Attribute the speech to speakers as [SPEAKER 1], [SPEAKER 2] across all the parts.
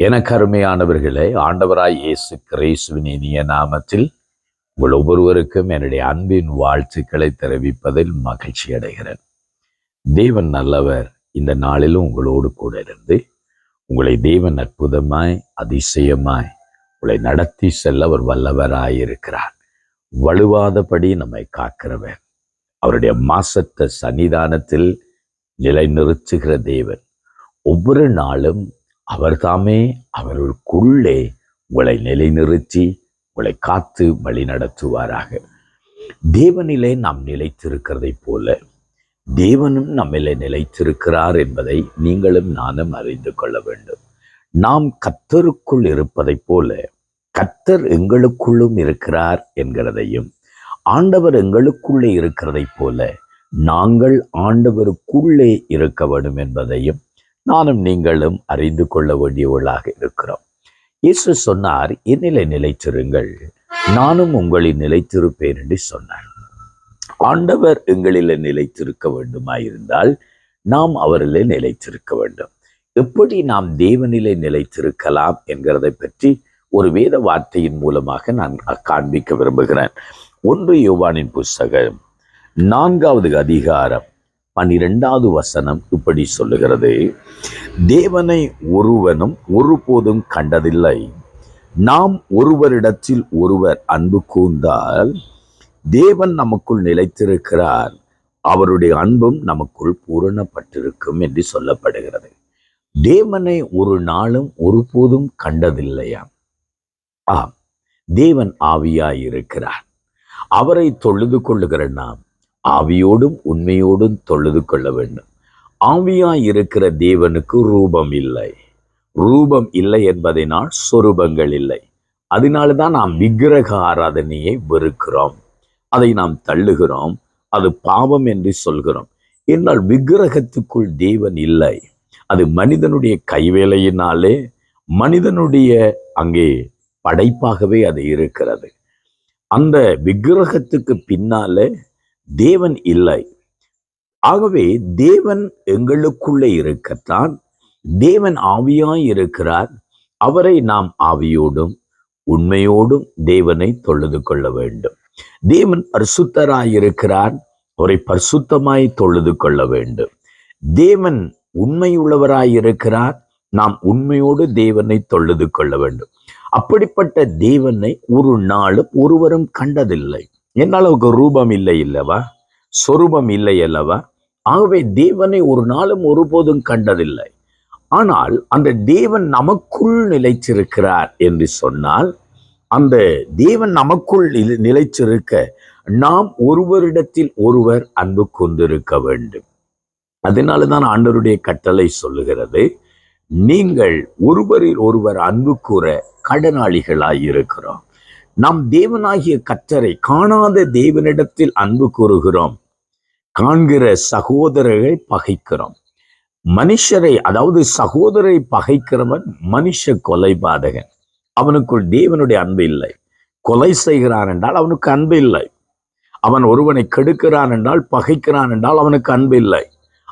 [SPEAKER 1] எனக்கு அருமையானவர்களே ஆண்டவராய் இயேசு கிரேசுவின் இனிய நாமத்தில் உங்கள் ஒவ்வொருவருக்கும் என்னுடைய அன்பின் வாழ்த்துக்களை தெரிவிப்பதில் மகிழ்ச்சி அடைகிறேன். தேவன் நல்லவர் இந்த நாளிலும் உங்களோடு கூட இருந்து உங்களை தேவன் அற்புதமாய் அதிசயமாய் உங்களை நடத்தி செல்ல அவர் வல்லவராய் இருக்கிறார். வலுவாதபடி நம்மை காக்கிறவர். அவருடைய மாசத்த சன்னிதானத்தில் நிலைநிறுத்துகிற தேவன். ஒவ்வொரு நாளும் அவர் தாமே அவர்களுக்குள்ளே உங்களை நிலைநிறுத்தி உங்களை காத்து வழி நடத்துவாராக. தேவனிலே நாம் நிலைத்திருக்கிறதைப் போல தேவனும் நம்மிலே நிலைத்திருக்கிறார் என்பதை நீங்களும் நானும் அறிந்து கொள்ள வேண்டும். நாம் கத்தருக்குள் இருப்பதைப் போல கத்தர் எங்களுக்குள்ளும் இருக்கிறார் என்கிறதையும் ஆண்டவர் எங்களுக்குள்ளே இருக்கிறதைப் போல நாங்கள் ஆண்டவருக்குள்ளே இருக்க வேண்டும் என்பதையும் நானும் நீங்களும் அறிந்து கொள்ள வேண்டியவர்களாக இருக்கிறோம். இயேசு சொன்னார் என்னிலை நிலைத்திருங்கள். நானும் உங்களில் நிலைத்திருப்பேன் என்று சொன்னார். ஆண்டவர் எங்களில் நிலைத்திருக்க வேண்டுமாயிருந்தால் நாம் அவரிலே நிலைத்திருக்க வேண்டும். எப்படி நாம் தேவனிலே நிலைத்திருக்கலாம் என்கிறதை பற்றி ஒரு வேத வார்த்தையின் மூலமாக நான் காண்பிக்க விரும்புகிறேன். ஒன்று யோவானின் புஸ்தகம் நான்காவது அதிகாரம் பன்னிரெண்டாவது வசனம் இப்படி சொல்லுகிறது. தேவனை ஒருவனும் ஒருபோதும் கண்டதில்லை. நாம் ஒருவரிடத்தில் ஒருவர் அன்பு கூர்ந்தால் தேவன் நமக்குள் நிலைத்திருக்கிறார். அவருடைய அன்பும் நமக்குள் பூரணப்பட்டிருக்கும் என்று சொல்லப்படுகிறது. தேவனை ஒரு நாளும் ஒருபோதும் கண்டதில்லையா? ஆம் தேவன் ஆவியாயிருக்கிறார். அவரை தொழுது கொள்ளுகிற நாம் ஆவியோடும் உண்மையோடும் தொழுது கொள்ள வேண்டும். ஆவியாய் இருக்கிற தேவனுக்கு ரூபம் இல்லை. ரூபம் இல்லை என்பதனால் சொரூபங்கள் இல்லை. அதனால தான் நாம் விக்கிரக ஆராதனையை வெறுக்கிறோம். அதை நாம் தள்ளுகிறோம். அது பாவம் என்று சொல்கிறோம். என்றால் விக்கிரகத்துக்குள் தேவன் இல்லை. அது மனிதனுடைய கைவேலையினாலே மனிதனுடைய அங்கே படைப்பாகவே அது இருக்கிறது. அந்த விக்கிரகத்துக்கு பின்னாலே தேவன் இல்லை. ஆகவே தேவன் எங்களுக்குள்ளே இருக்கத்தான் தேவன் ஆவியாய் இருக்கிறார். அவரை நாம் ஆவியோடும் உண்மையோடும் தேவனை தொழுது கொள்ள வேண்டும். தேவன் பரிசுத்தராயிருக்கிறார் அவரை பரிசுத்தமாய் தொழுது கொள்ள வேண்டும். தேவன் உண்மையுள்ளவராய் இருக்கிறார் நாம் உண்மையோடு தேவனை தொழுது கொள்ள வேண்டும். அப்படிப்பட்ட தேவனை ஒரு நாளும் ஒருவரும் கண்டதில்லை. என்னால் ரூபம் இல்லை இல்லவா சொரூபம் இல்லை அல்லவா? ஆகவே தேவனை ஒரு நாளும் ஒருபோதும் கண்டதில்லை. ஆனால் அந்த தேவன் நமக்குள் நிலைச்சிருக்கிறார் என்று சொன்னால் அந்த தேவன் நமக்குள் நிலைச்சிருக்க நாம் ஒருவரிடத்தில் ஒருவர் அன்பு கொண்டிருக்க வேண்டும். அதனால தான் ஆண்டவருடைய கட்டளை சொல்லுகிறது நீங்கள் ஒருவரில் ஒருவர் அன்பு கூற கடனாளிகளாய் இருக்கிறோம் நாம் தேவனாகிய கற்றரை காணாத தேவனிடத்தில் அன்பு கூறுகிறோம். காண்கிற சகோதரரை பகைக்கிறோம். மனுஷரை அதாவது சகோதரை பகைக்கிறவன் மனுஷ கொலை பாதகன் அவனுக்குள் தேவனுடைய அன்பு இல்லை. கொலை செய்கிறான் என்றால் அவனுக்கு அன்பு இல்லை. அவன் ஒருவனை கெடுக்கிறான் என்றால் பகைக்கிறான் என்றால் அவனுக்கு அன்பு இல்லை.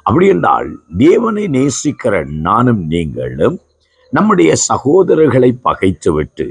[SPEAKER 1] அப்படி என்றால் தேவனை நேசிக்கிற நானும் நீங்களும் நம்முடைய சகோதரர்களை பகைத்துவிட்டு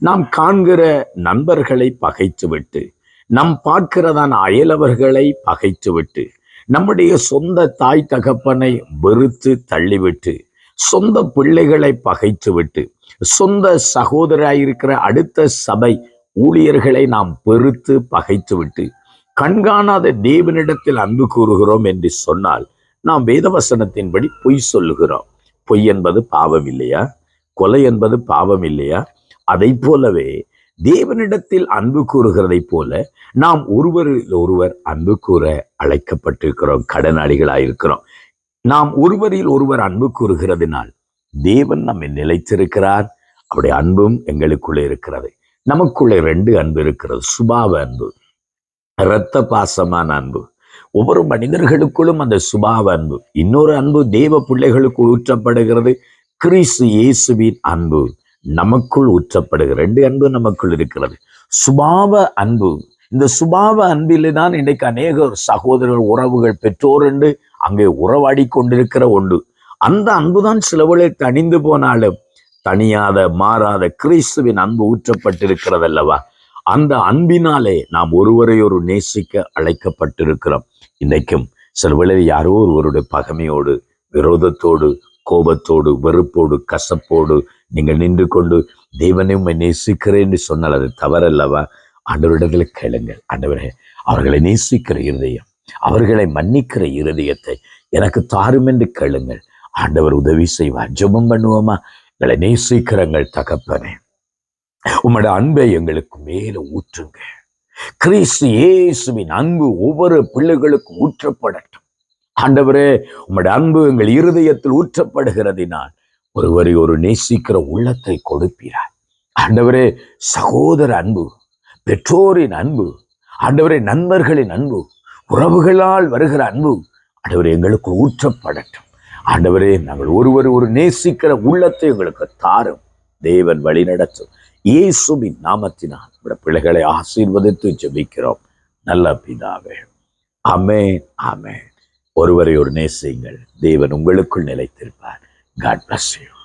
[SPEAKER 1] நாம் காண்கிற நண்பர்களை பகைத்துவிட்டு நம் பார்க்கிறதான அயலவர்களை பகைத்துவிட்டு நம்முடைய சொந்த தாய் தகப்பனை வெறுத்து தள்ளிவிட்டு சொந்த பிள்ளைகளை பகைத்துவிட்டு சொந்த சகோதராயிருக்கிற அடுத்த சபை ஊழியர்களை நாம் பெருத்து பகைத்துவிட்டு கண்காணாத தேவனிடத்தில் அன்பு கூறுகிறோம் என்று சொன்னால் நாம் வேதவசனத்தின்படி பொய் சொல்லுகிறோம். பொய் என்பது பாவம் இல்லையா? கொலை என்பது பாவம் இல்லையா? அதை போலவே தேவனிடத்தில் அன்பு கூறுகிறதைப் போல நாம் ஒருவரில் ஒருவர் அன்பு கூற அழைக்கப்பட்டிருக்கிறோம் கடனாளிகளாயிருக்கிறோம். நாம் ஒருவரில் ஒருவர் அன்பு கூறுகிறதுனால் தேவன் நம்மை நிலைத்திருக்கிறார். அவருடைய அன்பும் எங்களுக்குள்ளே இருக்கிறது. நமக்குள்ளே ரெண்டு அன்பு இருக்கிறது. சுபாவ அன்பு இரத்த பாசமான அன்பு. ஒவ்வொரு மனிதர்களுக்குள்ளும் அந்த சுபாவ அன்பு. இன்னொரு அன்பு தேவ பிள்ளைகளுக்கு ஊற்றப்படுகிறது. கிறிஸ்து இயேசுவின் அன்பு. நமக்குள் ஊற்றப்படுகிற ரெண்டு அன்பு நமக்குள் இருக்கிறது. சுபாவ அன்பு. இந்த சுபாவ அன்பிலே தான் இன்றைக்கு அநேக சகோதரர்கள் உறவுகள் பெற்றோர் என்று அங்கே உறவாடி கொண்டிருக்கிற ஒன்று. அந்த அன்புதான் சிலவளை தணிந்து போனாலும் தனியாத மாறாத கிறிஸ்துவின் அன்பு ஊற்றப்பட்டிருக்கிறதல்லவா? அந்த அன்பினாலே நாம் ஒருவரை ஒரு நேசிக்க அழைக்கப்பட்டிருக்கிறோம். இன்றைக்கும் சில வேளையில் யாரோ ஒருவருடைய பகைமையோடு விரோதத்தோடு கோபத்தோடு வெறுப்போடு கசப்போடு நீங்கள் நின்று கொண்டு தேவனை உண்மை நேசிக்கிறேன் என்று சொன்னால் அது தவறல்லவா? ஆண்டவரிடத்தில் கேளுங்கள். ஆண்டவரே அவர்களை நேசிக்கிற இருதயம் அவர்களை மன்னிக்கிற இருதயத்தை எனக்கு தாரும் என்று கேளுங்கள். ஆண்டவர் உதவி செய்வார். ஜபம் பண்ணுவோமா? எங்களை நேசிக்கிறங்கள் தகப்பனே. உம்மோட அன்பை எங்களுக்கு மேல ஊற்றுங்க கிறிஸ்து இயேசுவின் அன்பு ஒவ்வொரு பிள்ளைகளுக்கும் ஊற்றப்படட்டும். ஆண்டவரே உம்மோட அன்பு எங்கள் இருதயத்தில் ஊற்றப்படுகிறதினால் ஒருவரை ஒரு நேசிக்கிற உள்ளத்தை கொடுப்பீரார் ஆண்டவரே சகோதர அன்பு பெற்றோரின் அன்பு ஆண்டவரே நண்பர்களின் அன்பு உறவுகளால் வருகிற அன்பு ஆண்டவரே எங்களுக்கு ஊற்றப்படட்டும். ஆண்டவரே நாங்கள் ஒருவர் ஒரு நேசிக்கிற உள்ளத்தை எங்களுக்கு தாரும். தேவன் வழிநடத்தும் இயேசுவின் நாமத்தினால் நம்முடைய பிள்ளைகளை ஆசீர்வதித்து ஜெபிக்கிறோம். நல்ல பிதாவே. அமே ஆமென். ஒருவரை ஒரு நேசியுங்கள். தேவன் உங்களுக்குள் நிலைத்திருப்பார். God bless you